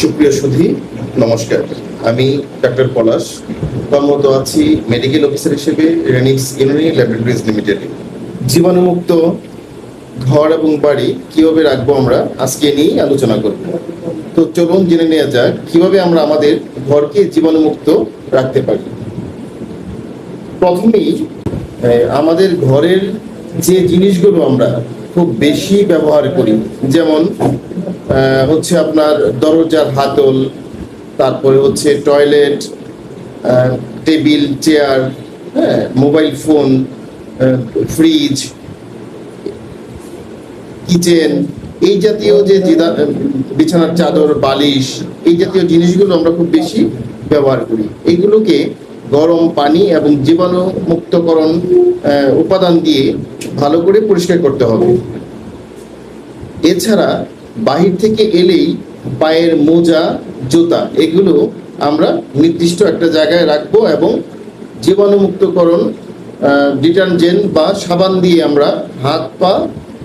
সুপ্রিয় সুধী, নমস্কার। আমি ডাক্তার পলাশ। কর্মরত আছি মেডিকেল অফিসার হিসেবে রেনিক্স ইউনারি ল্যাবরেটরিজ লিমিটেডে জীবাণুমুক্ত ঘর এবং বাড়ি কীভাবে রাখব আমরা? আজকে নিয়েই আলোচনা করব। তো চলুন জেনে নেওয়া যাক, কীভাবে আমরা আমাদের ঘরকে জীবাণুমুক্ত রাখতে পারি। প্রথমেই আমাদের ঘরের যে জিনিসগুলো আমরা খুব বেশি ব্যবহার করি, যেমন হচ্ছে আপনার দরজার হাতল, তারপরে হচ্ছে টয়লেট টেবিল, চেয়ার হ্যাঁ মোবাইল ফোন ফ্রিজ, কিচেন, এই জাতীয় যে বিছানার চাদর, বালিশ, এই জাতীয় জিনিসগুলো আমরা খুব বেশি ব্যবহার করি। এইগুলোকে গরম পানি এবং জীবাণু মুক্তকরণ উপাদান দিয়ে ভালো করে পরিষ্কার করতে হবে। এছাড়া বাহির থেকে এলেই পায়ের মোজা, জুতা, এগুলো আমরা নির্দিষ্ট একটা জায়গায় রাখব এবং জীবাণুমুক্তকরণ ডিটারজেন্ট বা সাবান দিয়ে আমরা হাত, পা,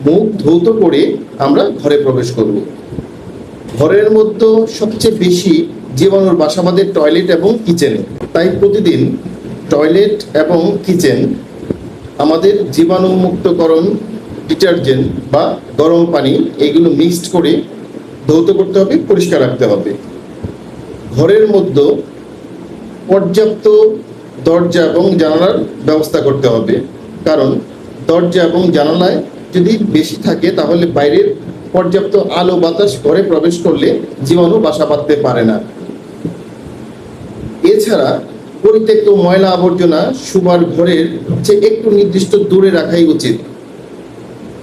মুখ ধৌত করে আমরা ঘরে প্রবেশ করব। ঘরের মধ্যে সবচেয়ে বেশি জীবাণুর বাসা বাঁধে টয়লেট এবং কিচেনে। তাই প্রতিদিন টয়লেট এবং কিচেন, আমাদের জীবাণুমুক্তকরণ, ডিটারজেন্ট বা গরম পানি, এগুলো মিক্সড করে ধৌত করতে হবে, পরিষ্কার রাখতে হবে। ঘরের মধ্যে পর্যাপ্ত দরজা এবং জানালার ব্যবস্থা করতে হবে। কারণ দরজা এবং জানালায় যদি বেশি থাকে, তাহলে বাইরের পর্যাপ্ত আলো বাতাস ঘরে প্রবেশ করলে জীবাণু বাসা বাঁধতে পারে না। এছাড়া পরিত্যক্ত ময়লা আবর্জনা সুবার ঘরের চেয়ে একটু নির্দিষ্ট দূরে রাখাই উচিত।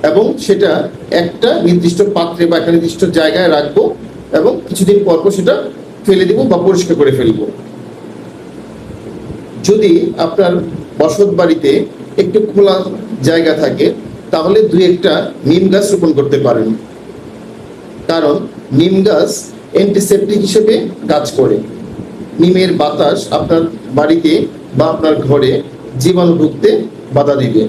এবং সেটা একটা নির্দিষ্ট পাত্রে বা একটা নির্দিষ্ট জায়গায় রাখব এবং কিছুদিন পর সেটা ফেলে দিব বা পরিষ্কার করে ফেলব। যদি আপনার বসত বাড়িতে একটু খোলা জায়গা থাকে, তাহলে দুই একটা নিম গাছ রোপণ করতে পারেন। কারণ নিম গাছ অ্যান্টিসেপ্টিক হিসেবে কাজ করে। নিমের বাতাস আপনার বাড়িতে বা আপনার ঘরে জীবাণু ঢুকতে বাধা দিবে।